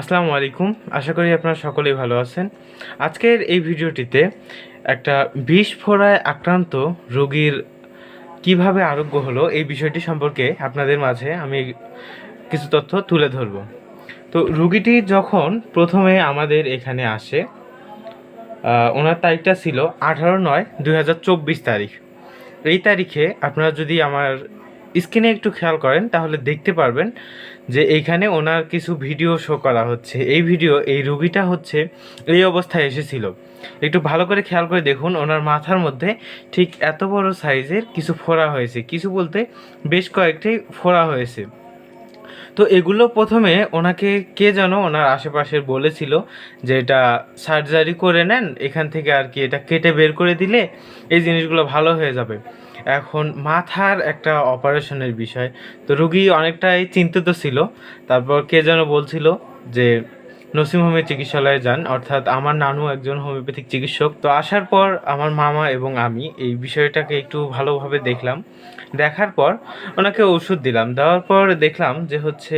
আসসালামু আলাইকুম। আশা করি আপনারা সকলেই ভালো আছেন। আজকের এই ভিডিওটিতে একটা বিষ ফোড়ায় আক্রান্ত রোগীর কীভাবে আরোগ্য হলো এই বিষয়টি সম্পর্কে আপনাদের মাঝে আমি কিছু তথ্য তুলে ধরব। তো রুগীটি যখন প্রথমে আমাদের এখানে আসে ওনার তারিখটা ছিল আঠারো নয় দুই তারিখ। এই তারিখে আপনারা যদি আমার স্ক্রিনে একটু খেয়াল করেন, তাহলে দেখতে পারবেন যে এইখানে ওনার কিছু ভিডিও শো করা হচ্ছে। এই ভিডিও এই রুগীটা হচ্ছে এই অবস্থায় এসেছিল। একটু ভালো করে খেয়াল করে দেখুন, ওনার মাথার মধ্যে ঠিক এত বড় সাইজের কিছু ফোড়া হয়েছে। কিছু বলতে বেশ কয়েকটি ফোড়া হয়েছে। তো এগুলো প্রথমে ওনাকে কে যেন ওনার আশেপাশের বলেছিল যে এটা সার্জারি করে নেন, এখান থেকে আর কি এটা কেটে বের করে দিলে এই জিনিসগুলো ভালো হয়ে যাবে। এখন মাথার একটা অপারেশনের বিষয়। তো রুগী অনেকটাই চিন্তিত ছিল। তারপর কে যেন বলছিল যে নসিম হোমের চিকিৎসালয়ে যান, অর্থাৎ আমার নানু একজন হোমিওপ্যাথিক চিকিৎসক। তো আসার পর আমার মামা এবং আমি এই বিষয়টাকে একটু ভালোভাবে দেখলাম। দেখার পর ওনাকে ওষুধ দিলাম। দেওয়ার পর দেখলাম যে হচ্ছে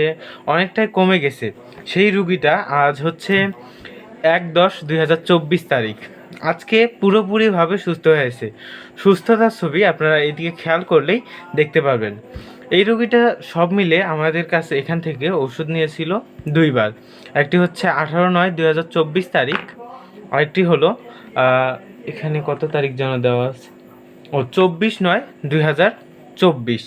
অনেকটাই কমে গেছে। সেই রুগীটা আজ হচ্ছে এক দশ দুই হাজার চব্বিশ তারিখ। আজকে পুরোপুরিভাবে সুস্থ হয়েছে। সুস্থতার ছবি আপনারা এদিকে খেয়াল করলেই দেখতে পারবেন। এই রোগীটা সব মিলে আমাদের কাছে এখান থেকে ওষুধ নিয়েছিল দুইবার। একটি হচ্ছে আঠারো নয় দুই হাজার চব্বিশ তারিখ, আরেকটি হলো এখানে কত তারিখ যেন দেওয়া আছে? ও, চব্বিশ নয় দুই হাজার চব্বিশ।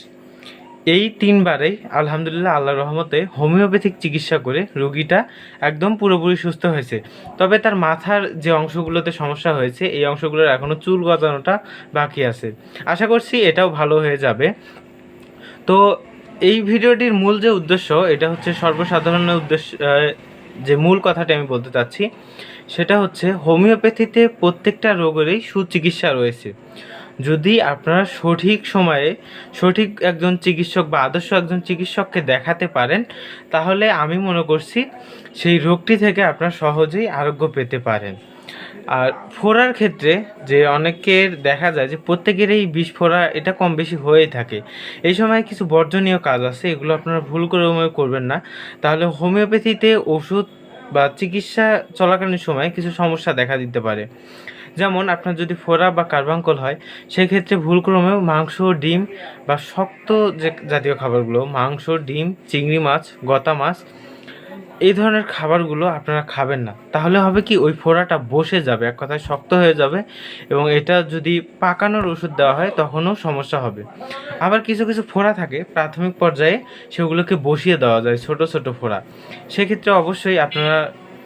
এই তিনবারেই আলহামদুলিল্লাহ আল্লাহ রহমতে হোমিওপ্যাথিক চিকিৎসা করে রোগীটা একদম পুরোপুরি সুস্থ হয়েছে। তবে তার মাথার যে অংশগুলোতে সমস্যা হয়েছে, এই অংশগুলোর এখনও চুল গজানোটা বাকি আছে। আশা করছি এটাও ভালো হয়ে যাবে। তো এই ভিডিওটির মূল যে উদ্দেশ্য, এটা হচ্ছে সর্বসাধারণের উদ্দেশ্য যে মূল কথাটি আমি বলতে চাচ্ছি, সেটা হচ্ছে হোমিওপ্যাথিতে প্রত্যেকটা রোগেরই সুচিকিৎসা রয়েছে। যদি আপনারা সঠিক সময়ে সঠিক একজন চিকিৎসক বা আদর্শ একজন চিকিৎসককে দেখাতে পারেন, তাহলে আমি মনে করছি সেই রোগটি থেকে আপনারা সহজেই আরোগ্য পেতে পারেন। আর ফোড়ার ক্ষেত্রে যে অনেকের দেখা যায় যে প্রত্যেকেরই বিষ ফোড়া এটা কম বেশি হয়েই থাকে। এই সময় কিছু বর্জনীয় কাজ আছে, এগুলো আপনারা ভুল করে করবেন না। তাহলে হোমিওপ্যাথিতে ওষুধ বা চিকিৎসা চলাকালীন সময় কিছু সমস্যা দেখা দিতে পারে। যেমন আপনার যদি ফোড়া বা কার্বাঙ্কল হয়, সেক্ষেত্রে ভুলক্রমেও মাংস, ডিম বা শক্ত যে জাতীয় খাবারগুলো, মাংস, ডিম, চিংড়ি মাছ, গতা মাছ এই ধরনের খাবারগুলো আপনারা খাবেন না। তাহলে হবে কি ওই ফোড়াটা বসে যাবে, এক কথায় শক্ত হয়ে যাবে এবং এটা যদি পাকানোর ওষুধ দেওয়া হয় তখনও সমস্যা হবে। আবার কিছু কিছু ফোড়া থাকে, প্রাথমিক পর্যায়ে সেগুলোকে বসিয়ে দেওয়া যায় ছোট ছোট ফোড়া। সেক্ষেত্রে অবশ্যই আপনারা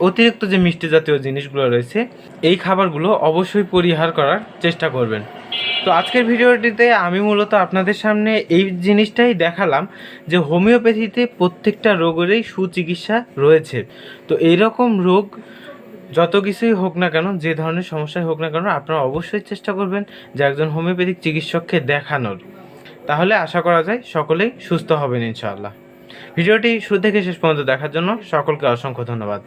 অতিরিক্ত যে মিষ্টি জাতীয় জিনিসগুলো রয়েছে, এই খাবারগুলো অবশ্যই পরিহার করার চেষ্টা করবেন। তো আজকের ভিডিওটিতে আমি মূলত আপনাদের সামনে এই জিনিসটাই দেখালাম যে হোমিওপ্যাথিতে প্রত্যেকটা রোগেরই সুচিকিৎসা রয়েছে। তো এইরকম রোগ যত কিছুই হোক না কেন, যে ধরনের সমস্যাই হোক না কেন, আপনারা অবশ্যই চেষ্টা করবেন যে একজন হোমিওপ্যাথিক চিকিৎসককে দেখানোর। তাহলে আশা করা যায় সকলেই সুস্থ হবেন ইনশাআল্লাহ। ভিডিওটি শুরু থেকে শেষ পর্যন্ত দেখার জন্য সকলকে অসংখ্য ধন্যবাদ।